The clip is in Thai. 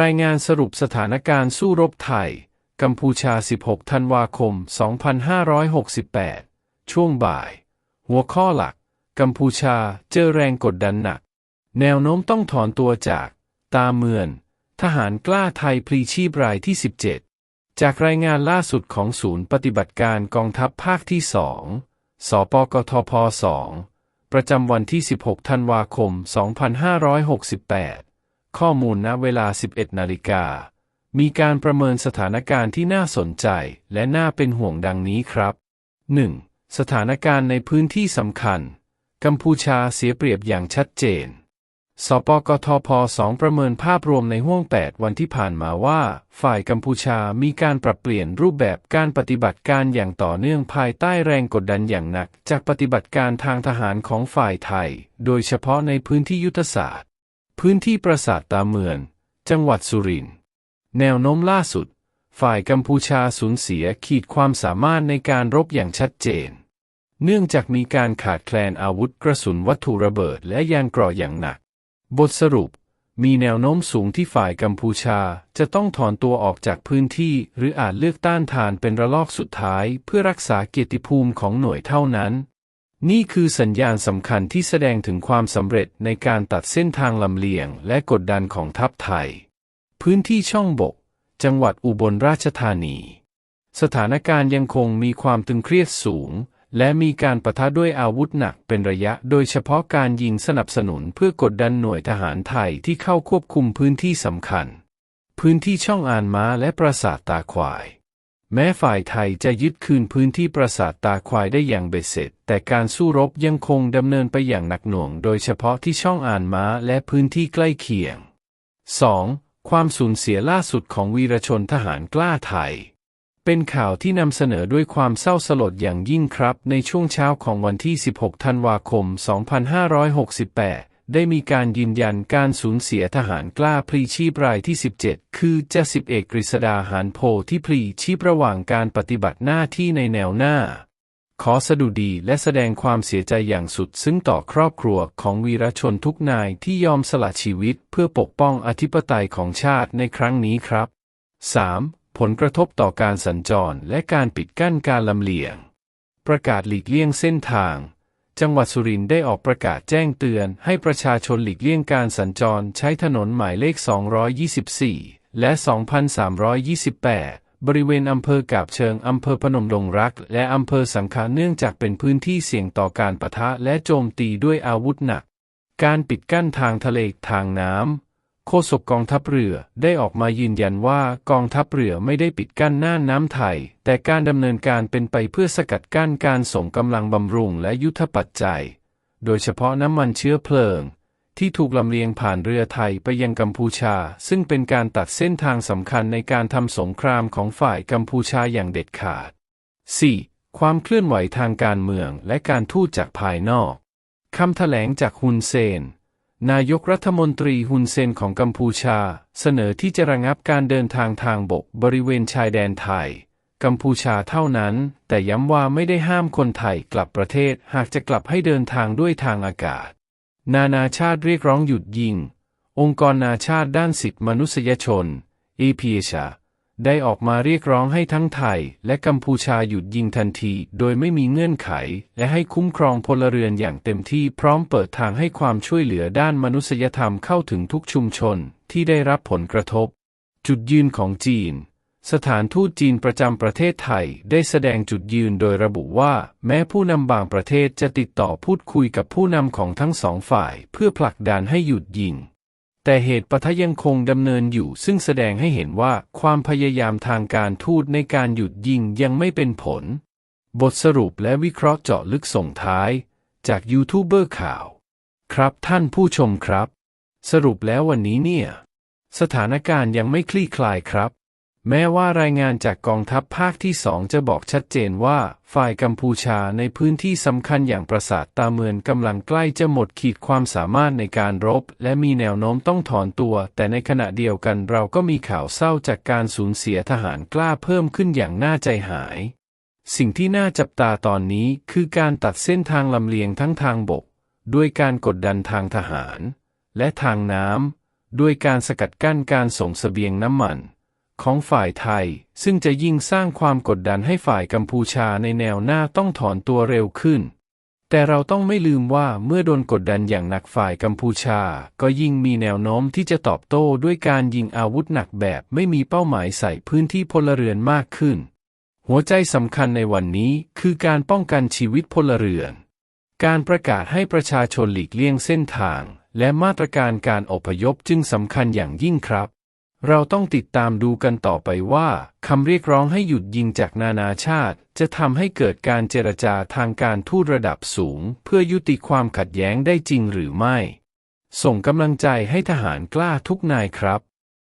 รายงานสรุปสถานการณ์สู้รบไทย กัมพูชา 16 ธันวาคม 2568 ช่วงบ่าย หัวข้อหลัก กัมพูชาเจอแรงกดดันหนัก แนวโน้มต้องถอนตัวจาก ตาเมือน ทหารกล้าไทยพลีชีพรายที่ 17 จากรายงานล่าสุดของศูนย์ปฏิบัติการกองทัพภาคที่ 2 สปกทพ 2 ประจำวันที่ 16 ธันวาคม 2568 ข้อมูลณเวลา 11 นาฬิกา มีการประเมินสถานการณ์ที่น่าสนใจและน่าเป็นห่วงดังนี้ครับ 1. สถานการณ์ในพื้นที่สำคัญ กัมพูชาเสียเปรียบอย่างชัดเจน สปกทพ 2 ประเมินภาพรวมในห้วง 8 วันที่ผ่านมาว่า ฝ่ายกัมพูชามีการปรับเปลี่ยนรูปแบบการปฏิบัติการอย่างต่อเนื่องภายใต้แรงกดดันอย่างหนัก จากปฏิบัติการทางทหารของฝ่ายไทย โดยเฉพาะในพื้นที่ยุทธศาสตร์ พื้นที่ปราสาทตาเมือน จังหวัดสุรินทร์ แนวโน้มล่าสุด ฝ่ายกัมพูชาสูญเสียขีดความสามารถในการรบอย่างชัดเจน เนื่องจากมีการขาดแคลนอาวุธกระสุนวัตถุระเบิดและยานเกราะอย่างหนัก บทสรุป มีแนวโน้มสูงที่ฝ่ายกัมพูชาจะต้องถอนตัวออกจากพื้นที่ หรืออาจเลือกต้านทานเป็นระลอกสุดท้าย เพื่อรักษาเกียรติภูมิของหน่วยเท่านั้น นี่คือสัญญาณสำคัญที่แสดงถึงความสำเร็จในการตัดเส้นทางลำเลียงและกดดันของทัพไทย พื้นที่ช่องบก จังหวัดอุบลราชธานี สถานการณ์ยังคงมีความตึงเครียดสูง และมีการประทะด้วยอาวุธหนักเป็นระยะ โดยเฉพาะการยิงสนับสนุนเพื่อกดดันหน่วยทหารไทยที่เข้าควบคุมพื้นที่สำคัญ พื้นที่ช่องอานม้าและปราสาทตาควาย แม้ฝ่ายไทยจะยึดคืนพื้นที่ปราสาทตาควายได้อย่างเบ็ดเสร็จ แต่การสู้รบยังคงดำเนินไปอย่างหนักหน่วง โดยเฉพาะที่ช่องอ่านม้าและพื้นที่ใกล้เคียง 2. ความสูญเสียล่าสุดของวีรชนทหารกล้าไทย เป็นข่าวที่นำเสนอด้วยความเศร้าสลดอย่างยิ่งครับ ในช่วงเช้าของวันที่ 16 ธันวาคม 2568 ได้มีการยืนยันการสูญเสียทหารกล้าพลีชีพรายที่ 17 คือเจ้าสิบเอกกฤษดาหานโพที่พลีชีพระหว่างการปฏิบัติหน้าที่ในแนวหน้า ขอสดุดีและแสดงความเสียใจอย่างสุดซึ้งต่อครอบครัวของวีรชนทุกนายที่ยอมสละชีวิตเพื่อปกป้องอธิปไตยของชาติในครั้งนี้ครับ 3. ผลกระทบต่อการสัญจรและการปิดกั้นการลำเลียง ประกาศหลีกเลี่ยงเส้นทาง จังหวัดสุรินทร์ได้ออกประกาศแจ้งเตือน ให้ประชาชนหลีกเลี่ยงการสัญจรใช้ถนนหมายเลข 224 และ 2328บริเวณอำเภอกาบเชิง อำเภอพนมดงรัก และอำเภอสังขาเนื่องจากเป็นพื้นที่เสี่ยงต่อการปะทะและโจมตีด้วยอาวุธหนัก การปิดกั้นทางทะเลทางน้ำ โฆษกกองทัพเรือได้ออกมายืนยันว่ากองทัพเรือไม่ได้ปิดกั้นน่านน้ำไทย แต่การดำเนินการเป็นไปเพื่อสกัดกั้นการส่งกำลังบำรุงและยุทธปัจจัย โดยเฉพาะน้ำมันเชื้อเพลิง ที่ถูกลำเลียงผ่านเรือไทยไปยังกัมพูชา ซึ่งเป็นการตัดเส้นทางสำคัญในการทำสงครามของฝ่ายกัมพูชาอย่างเด็ดขาด 4. ความเคลื่อนไหวทางการเมืองและการทูตจากภายนอกคำแถลงจากฮุนเซน นายกรัฐมนตรีฮุนเซนของกัมพูชา เสนอที่จะระงับการเดินทางทางบกบริเวณชายแดนไทย กัมพูชาเท่านั้น แต่ย้ำว่าไม่ได้ห้ามคนไทยกลับประเทศหากจะกลับให้เดินทางด้วยทางอากาศ นานาชาติเรียกร้องหยุดยิง องค์กรนานาชาติด้านสิทธิมนุษยชน EPSA ได้ออกมาเรียกร้องให้ทั้งไทย และกัมพูชาหยุดยิงทันที โดยไม่มีเงื่อนไข และให้คุ้มครองพลเรือนอย่างเต็มที่พร้อมเปิดทางให้ความช่วยเหลือด้านมนุษยธรรมเข้าถึงทุกชุมชนที่ได้รับผลกระทบ จุดยืนของจีน สถานทูตจีนประจำประเทศไทยได้แสดงจุดยืนโดยระบุว่า แม้ผู้นำบางประเทศจะติดต่อพูดคุยกับผู้นำของทั้งสองฝ่าย เพื่อผลักดันให้หยุดยิง แต่เหตุปะทะยังคงดำเนินอยู่ซึ่งแสดงให้เห็นว่าความพยายามทางการทูตในการหยุดยิงยังไม่เป็นผล บทสรุปและวิเคราะห์เจาะลึกส่งท้าย จากยูทูบเบอร์ข่าว ครับท่านผู้ชมครับ สรุปแล้ววันนี้เนี่ย สถานการณ์ยังไม่คลี่คลายครับ แม้ว่ารายงานจากกองทัพภาคที่สองจะบอกชัดเจนว่า ฝ่ายกัมพูชาในพื้นที่สำคัญอย่างปราสาทตาเมือนกำลังใกล้จะหมดขีดความสามารถในการรบ และมีแนวโน้มต้องถอนตัว แต่ในขณะเดียวกันเราก็มีข่าวเศร้าจากการสูญเสียทหารกล้าเพิ่มขึ้นอย่างน่าใจหาย สิ่งที่น่าจับตาตอนนี้คือการตัดเส้นทางลำเลียงทั้งทางบก ด้วยการกดดันทางทหาร และทางน้ำด้วยการสกัดกั้นการส่งเสบียงน้ำมัน ของฝ่ายไทย ซึ่งจะยิ่งสร้างความกดดันให้ฝ่ายกัมพูชาในแนวหน้าต้องถอนตัวเร็วขึ้น แต่เราต้องไม่ลืมว่าเมื่อโดนกดดันอย่างหนักฝ่ายกัมพูชา ก็ยิ่งมีแนวโน้มที่จะตอบโต้ด้วยการยิงอาวุธหนักแบบไม่มีเป้าหมายใส่พื้นที่พลเรือนมากขึ้น หัวใจสำคัญในวันนี้คือการป้องกันชีวิตพลเรือน การประกาศให้ประชาชนหลีกเลี่ยงเส้นทาง และมาตรการการอพยพจึงสำคัญอย่างยิ่งครับ เราต้องติดตามดูกันต่อไปว่าคำเรียกร้องให้หยุดยิงจากนานาชาติ จะทำให้เกิดการเจรจาทางการทูตระดับสูง เพื่อยุติความขัดแย้งได้จริงหรือไม่ ส่งกำลังใจให้ทหารกล้าทุกนายครับ